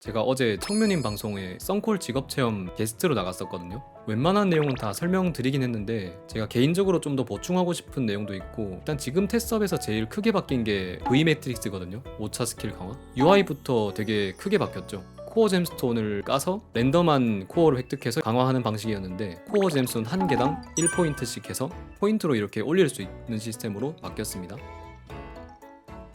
제가 어제 청면인 방송에 썬콜 직업체험 게스트로 나갔었거든요. 웬만한 내용은 다 설명드리긴 했는데 제가 개인적으로 좀 더 보충하고 싶은 내용도 있고 일단 지금 테스업에서 제일 크게 바뀐 게 V 매트릭스거든요. 5차 스킬 강화. UI부터 되게 크게 바뀌었죠. 코어 잼스톤을 까서 랜덤한 코어를 획득해서 강화하는 방식이었는데 코어 잼스톤 한 개당 1포인트씩 해서 포인트로 이렇게 올릴 수 있는 시스템으로 바뀌었습니다.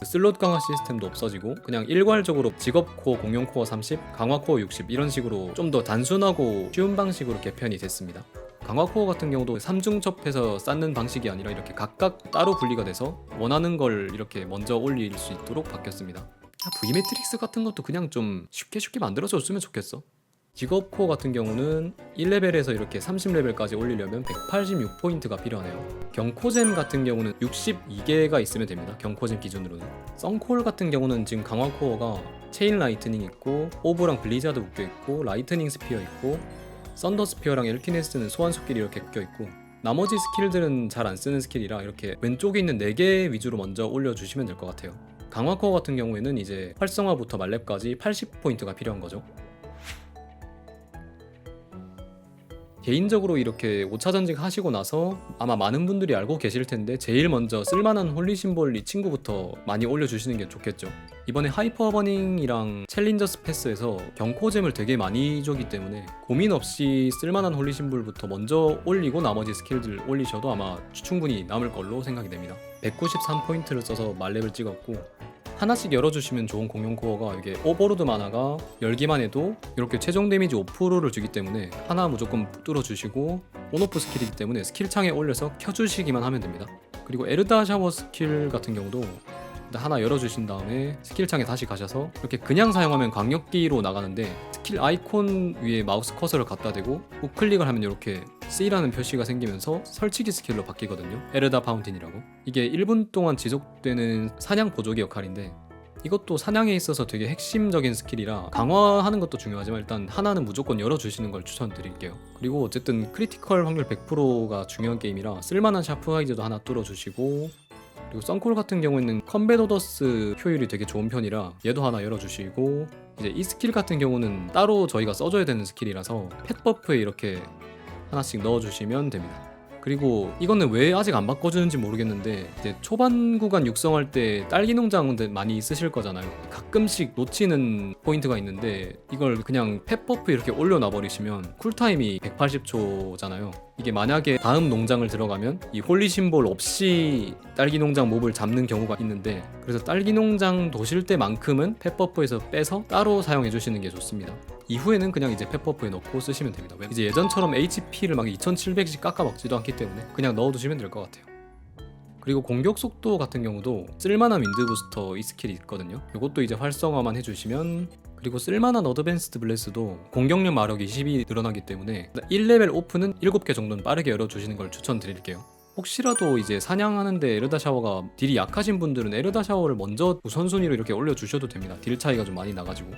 슬롯 강화 시스템도 없어지고 그냥 일괄적으로 직업 코어, 공용 코어 30, 강화 코어 60 이런 식으로 좀 더 단순하고 쉬운 방식으로 개편이 됐습니다. 강화 코어 같은 경우도 삼중첩해서 쌓는 방식이 아니라 이렇게 각각 따로 분리가 돼서 원하는 걸 이렇게 먼저 올릴 수 있도록 바뀌었습니다. 아, V 매트릭스 같은 것도 그냥 좀 쉽게 쉽게 만들어서 줬으면 좋겠어. 직업 코어 같은 경우는 1레벨에서 이렇게 30레벨까지 올리려면 186포인트가 필요하네요. 경코잼 같은 경우는 62개가 있으면 됩니다. 경코잼 기준으로는. 썬콜 같은 경우는 지금 강화 코어가 체인 라이트닝 있고 오브랑 블리자드 묶여 있고 라이트닝 스피어 있고 썬더 스피어랑 엘키네스는 소환 숲길이 이렇게 묶여 있고 나머지 스킬들은 잘 안 쓰는 스킬이라 이렇게 왼쪽에 있는 4개 위주로 먼저 올려주시면 될 것 같아요. 강화 코어 같은 경우에는 이제 활성화부터 말렙까지 80포인트가 필요한 거죠. 개인적으로 이렇게 5차 전직 하시고 나서 아마 많은 분들이 알고 계실 텐데 제일 먼저 쓸만한 홀리 심볼 이 친구부터 많이 올려주시는 게 좋겠죠. 이번에 하이퍼 버닝이랑 챌린저스 패스에서 경코잼을 되게 많이 줬기 때문에 고민 없이 쓸만한 홀리 심볼부터 먼저 올리고 나머지 스킬들 올리셔도 아마 충분히 남을 걸로 생각이 됩니다. 193포인트를 써서 말렙을 찍었고 하나씩 열어주시면 좋은 공용 코어가 이게 오버로드 만화가 열기만 해도 이렇게 최종 데미지 5%를 주기 때문에 하나 무조건 뚫어주시고 온오프 스킬이기 때문에 스킬 창에 올려서 켜주시기만 하면 됩니다. 그리고 에르다 샤워 스킬 같은 경우도 하나 열어주신 다음에 스킬 창에 다시 가셔서 이렇게 그냥 사용하면 광역기로 나가는데 스킬 아이콘 위에 마우스 커서를 갖다 대고 우클릭을 하면 이렇게 C라는 표시가 생기면서 설치기 스킬로 바뀌거든요. 에르다 파운틴이라고. 이게 1분 동안 지속되는 사냥 보조기 역할인데 이것도 사냥에 있어서 되게 핵심적인 스킬이라 강화하는 것도 중요하지만 일단 하나는 무조건 열어주시는 걸 추천드릴게요. 그리고 어쨌든 크리티컬 확률 100%가 중요한 게임이라 쓸만한 샤프 하이즈도 하나 뚫어주시고 그리고 썬콜 같은 경우에는 컴뱃 오더스 효율이 되게 좋은 편이라 얘도 하나 열어주시고 이제 이 스킬 같은 경우는 따로 저희가 써줘야 되는 스킬이라서 펫 버프에 이렇게 하나씩 넣어주시면 됩니다. 그리고 이거는 왜 아직 안 바꿔주는지 모르겠는데 이제 초반 구간 육성할 때 딸기 농장들 많이 있으실 거잖아요. 가끔씩 놓치는 포인트가 있는데 이걸 그냥 펫버프 이렇게 올려놔 버리시면 쿨타임이 180초잖아요. 이게 만약에 다음 농장을 들어가면 이 홀리 심볼 없이 딸기 농장 몹을 잡는 경우가 있는데 그래서 딸기 농장 도실 때만큼은 펫버프에서 빼서 따로 사용해 주시는 게 좋습니다. 이후에는 그냥 이제 펫버프에 넣고 쓰시면 됩니다. 왜- 이제 예전처럼 HP를 막 2700씩 깎아 먹지도 않기 때문에 그냥 넣어두시면 될 것 같아요. 그리고 공격 속도 같은 경우도 쓸만한 윈드 부스터 이 스킬이 있거든요. 이것도 이제 활성화만 해주시면 그리고 쓸만한 어드밴스드 블레스도 공격력 마력 20이 늘어나기 때문에 1레벨 오프는 7개 정도는 빠르게 열어주시는 걸 추천드릴게요. 혹시라도 이제 사냥하는데 에르다 샤워가 딜이 약하신 분들은 에르다 샤워를 먼저 우선순위로 이렇게 올려주셔도 됩니다. 딜 차이가 좀 많이 나가지고.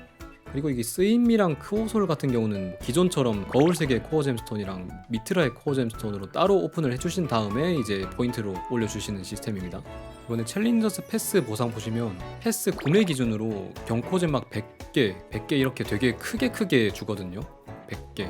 그리고 이게 스임이랑 크오솔 같은 경우는 기존처럼 거울색의 코어 잼스톤이랑 미트라의 코어 잼스톤으로 따로 오픈을 해주신 다음에 이제 포인트로 올려주시는 시스템입니다. 이번에 챌린저스 패스 보상 보시면 패스 구매 기준으로 경코잼 막 100개, 100개 이렇게 되게 크게 크게 주거든요. 100개.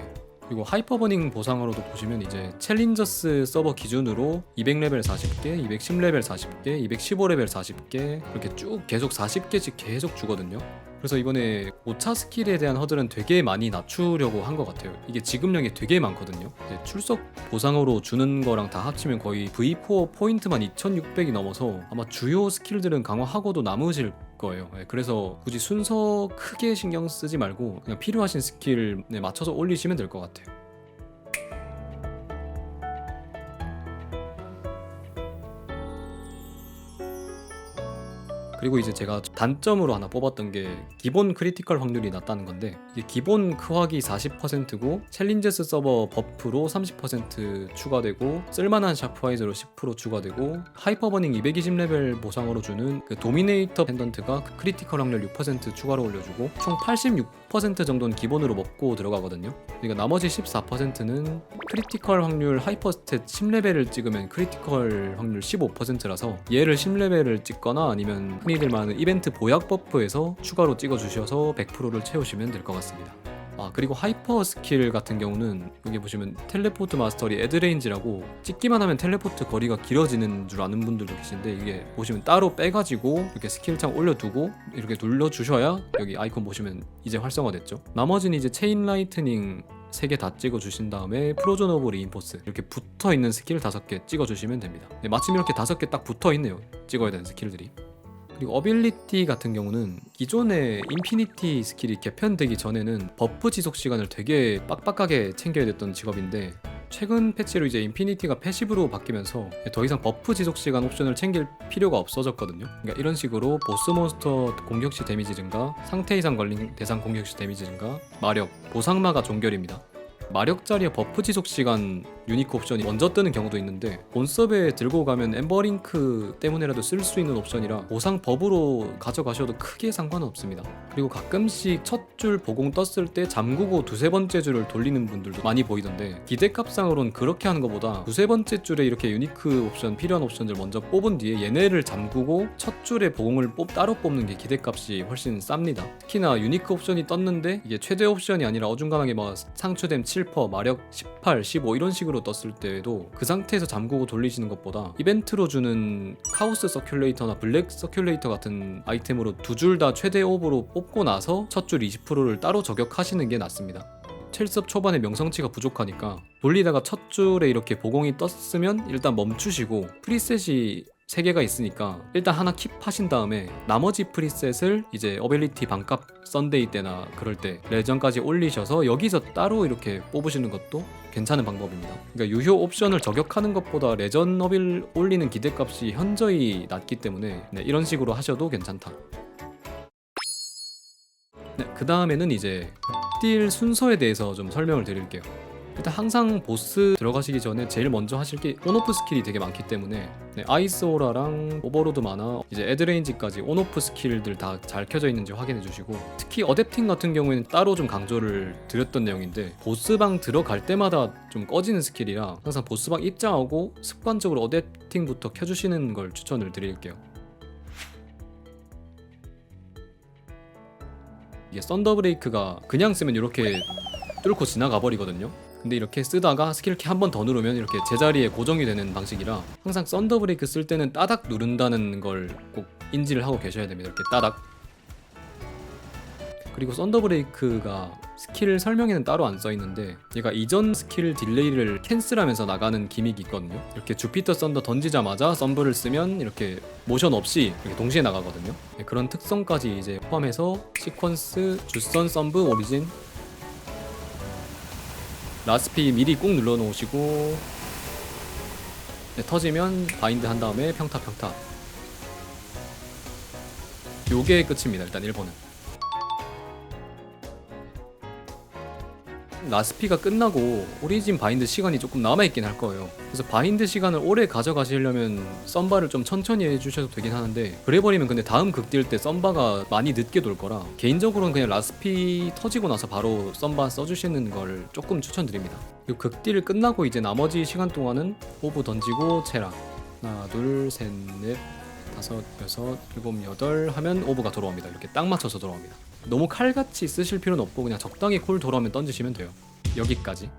그리고 하이퍼버닝 보상으로도 보시면 이제 챌린저스 서버 기준으로 200레벨 40개, 210레벨 40개, 215레벨 40개 이렇게 쭉 계속 40개씩 계속 주거든요. 그래서 이번에 5차 스킬에 대한 허들은 되게 많이 낮추려고 한 것 같아요. 이게 지급량이 되게 많거든요. 출석 보상으로 주는 거랑 다 합치면 거의 V4 포인트만 2,600이 넘어서 아마 주요 스킬들은 강화하고도 남으실 거예요. 예, 그래서 굳이 순서 크게 신경 쓰지 말고 그냥 필요하신 스킬에 맞춰서 올리시면 될 것 같아요. 그리고 이제 제가 단점으로 하나 뽑았던 게 기본 크리티컬 확률이 낮다는 건데 이게 기본 크확이 40%고 챌린저스 서버 버프로 30% 추가되고 쓸만한 샤프와이저로 10% 추가되고 하이퍼버닝 220레벨 보상으로 주는 그 도미네이터 펜던트가 크리티컬 확률 6% 추가로 올려주고 총 86% 정도는 기본으로 먹고 들어가거든요. 그러니까 나머지 14%는 크리티컬 확률 하이퍼스탯 10레벨을 찍으면 크리티컬 확률 15%라서 얘를 10레벨을 찍거나 아니면 흔히 많이들 많은 이벤트 보약 버프에서 추가로 찍어주셔서 100%를 채우시면 될 것 같습니다. 아 그리고 하이퍼 스킬 같은 경우는 여기 보시면 텔레포트 마스터리 애드레인지라고 찍기만 하면 텔레포트 거리가 길어지는 줄 아는 분들도 계신데 이게 보시면 따로 빼가지고 이렇게 스킬창 올려두고 이렇게 눌러주셔야 여기 아이콘 보시면 이제 활성화됐죠. 나머지는 이제 체인 라이트닝 3개 다 찍어 주신 다음에 프로존 오브 리인포스 이렇게 붙어 있는 스킬 5개 찍어 주시면 됩니다. 네, 마침 이렇게 5개 딱 붙어 있네요. 찍어야 되는 스킬들이 그리고 어빌리티 같은 경우는 기존의 인피니티 스킬이 개편되기 전에는 버프 지속 시간을 되게 빡빡하게 챙겨야 됐던 직업인데 최근 패치로 이제 인피니티가 패시브로 바뀌면서 더 이상 버프 지속 시간 옵션을 챙길 필요가 없어졌거든요. 그러니까 이런 식으로 보스 몬스터 공격 시 데미지 증가, 상태 이상 걸린 대상 공격 시 데미지 증가, 마력, 보상마가 종결입니다. 마력 자리에 버프 지속 시간 유니크 옵션이 먼저 뜨는 경우도 있는데 본섭에 들고 가면 엠버링크 때문에라도 쓸 수 있는 옵션이라 보상 법으로 가져가셔도 크게 상관은 없습니다. 그리고 가끔씩 첫 줄 보공 떴을 때 잠그고 두세 번째 줄을 돌리는 분들도 많이 보이던데 기대값상으로는 그렇게 하는 것보다 두세 번째 줄에 이렇게 유니크 옵션 필요한 옵션들 먼저 뽑은 뒤에 얘네를 잠그고 첫 줄에 보공을 뽑 따로 뽑는 게 기대값이 훨씬 쌉니다. 특히나 유니크 옵션이 떴는데 이게 최대 옵션이 아니라 어중간하게 뭐 상추됨 7%, 마력 18, 15 이런 식으로 떴을 때에도 그 상태에서 잠그고 돌리시는 것보다 이벤트로 주는 카오스 서큘레이터나 블랙 서큘레이터 같은 아이템으로 두 줄 다 최대 오버로 뽑고 나서 첫 줄 20%를 따로 저격하시는 게 낫습니다. 첼섭 초반에 명성치가 부족하니까 돌리다가 첫 줄에 이렇게 보공이 떴으면 일단 멈추시고 프리셋이 3개가 있으니까 일단 하나 킵하신 다음에 나머지 프리셋을 이제 어빌리티 반값 썬데이 때나 그럴 때 레전까지 올리셔서 여기서 따로 이렇게 뽑으시는 것도 괜찮은 방법입니다. 그러니까 유효 옵션을 저격하는 것보다 레전 어빌 올리는 기대값이 현저히 낮기 때문에 네, 이런 식으로 하셔도 괜찮다. 네, 그 다음에는 이제 딜 순서에 대해서 좀 설명을 드릴게요. 일단 항상 보스 들어가시기 전에 제일 먼저 하실 게 온오프 스킬이 되게 많기 때문에 네, 아이스 오라랑 오버로드 마나 이제 애드레인지까지 온오프 스킬들 다 잘 켜져 있는지 확인해 주시고 특히 어댑팅 같은 경우에는 따로 좀 강조를 드렸던 내용인데 보스방 들어갈 때마다 좀 꺼지는 스킬이라 항상 보스방 입장하고 습관적으로 어댑팅부터 켜주시는 걸 추천을 드릴게요. 이게 썬더 브레이크가 그냥 쓰면 이렇게 뚫고 지나가 버리거든요. 근데 이렇게 쓰다가 스킬키 한 번 더 누르면 이렇게 제자리에 고정이 되는 방식이라 항상 썬더 브레이크 쓸 때는 따닥 누른다는 걸 꼭 인지를 하고 계셔야 됩니다. 이렇게 따닥. 그리고 썬더 브레이크가 스킬 설명에는 따로 안 써 있는데 얘가 이전 스킬 딜레이를 캔슬하면서 나가는 기믹이 있거든요. 이렇게 주피터 썬더 던지자마자 썬브를 쓰면 이렇게 모션 없이 이렇게 동시에 나가거든요. 네, 그런 특성까지 이제 포함해서 시퀀스, 주선, 썬브, 오리진 라스피 미리 꾹 눌러 놓으시고 네, 터지면 바인드 한 다음에 평타 평타. 요게 끝입니다 일단 1번은 라스피가 끝나고 오리진 바인드 시간이 조금 남아있긴 할 거예요. 그래서 바인드 시간을 오래 가져가시려면 썬바를 좀 천천히 해주셔도 되긴 하는데 그래버리면 근데 다음 극딜 때 썬바가 많이 늦게 돌 거라 개인적으로는 그냥 라스피 터지고 나서 바로 썬바 써주시는 걸 조금 추천드립니다. 그 극딜 끝나고 이제 나머지 시간 동안은 오브 던지고 체라. 하나 둘 셋 넷 다섯 여섯 일곱 여덟 하면 오브가 돌아옵니다. 이렇게 딱 맞춰서 돌아옵니다 너무 칼같이 쓰실 필요는 없고 그냥 적당히 콜 돌아오면 던지시면 돼요. 여기까지